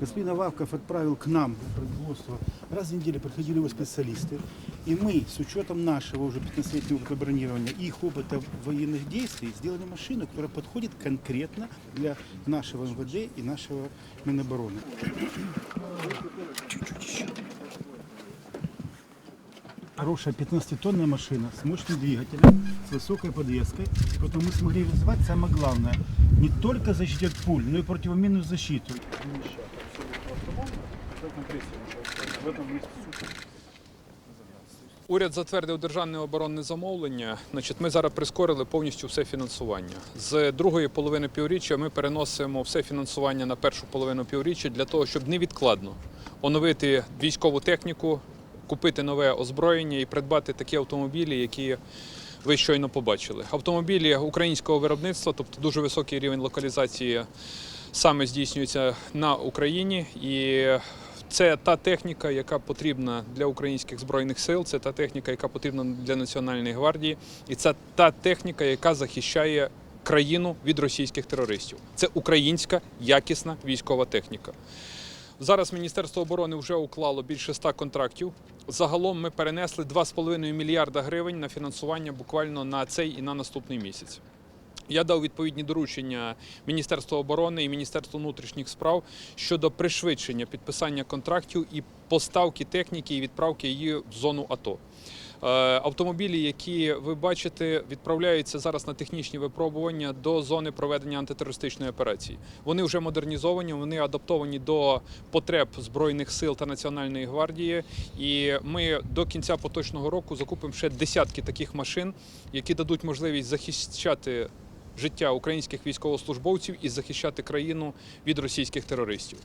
Господин Аваков отправил к нам в производство. Раз в неделю приходили его специалисты. И мы, с учетом нашего уже 15-летнего опыта бронирования и их опыта военных действий, сделали машину, которая подходит конкретно для нашего МВД и нашего Минобороны. Чуть-чуть еще. Хорошая 15-тонная машина с мощным двигателем, с высокой подвеской. Поэтому мы смогли реализовать самое главное. Не только защиту от пуль, но и противоминную защиту. Уряд затвердив державне оборонне замовлення. Значить, ми зараз прискорили повністю все фінансування. З другої половини півріччя ми переносимо все фінансування на першу половину півріччя для того, щоб невідкладно оновити військову техніку, купити нове озброєння і придбати такі автомобілі, які ви щойно побачили. Автомобілі українського виробництва, тобто дуже високий рівень локалізації саме здійснюється на Україні і це та техніка, яка потрібна для українських збройних сил, це та техніка, яка потрібна для Національної гвардії, і це та техніка, яка захищає країну від російських терористів. Це українська якісна військова техніка. Зараз Міністерство оборони вже уклало більше ста контрактів. Загалом ми перенесли 2,5 мільярда гривень на фінансування буквально на цей і на наступний місяць. Я дав відповідні доручення Міністерству оборони і Міністерству внутрішніх справ щодо пришвидшення підписання контрактів і поставки техніки і відправки її в зону АТО. Е, Автомобілі, які ви бачите, відправляються зараз на технічні випробування до зони проведення антитерористичної операції. Вони вже модернізовані, вони адаптовані до потреб збройних сил та національної гвардії. І ми до кінця поточного року закупимо ще десятки таких машин, які дадуть можливість захищати життя українських військовослужбовців і захищати країну від російських терористів.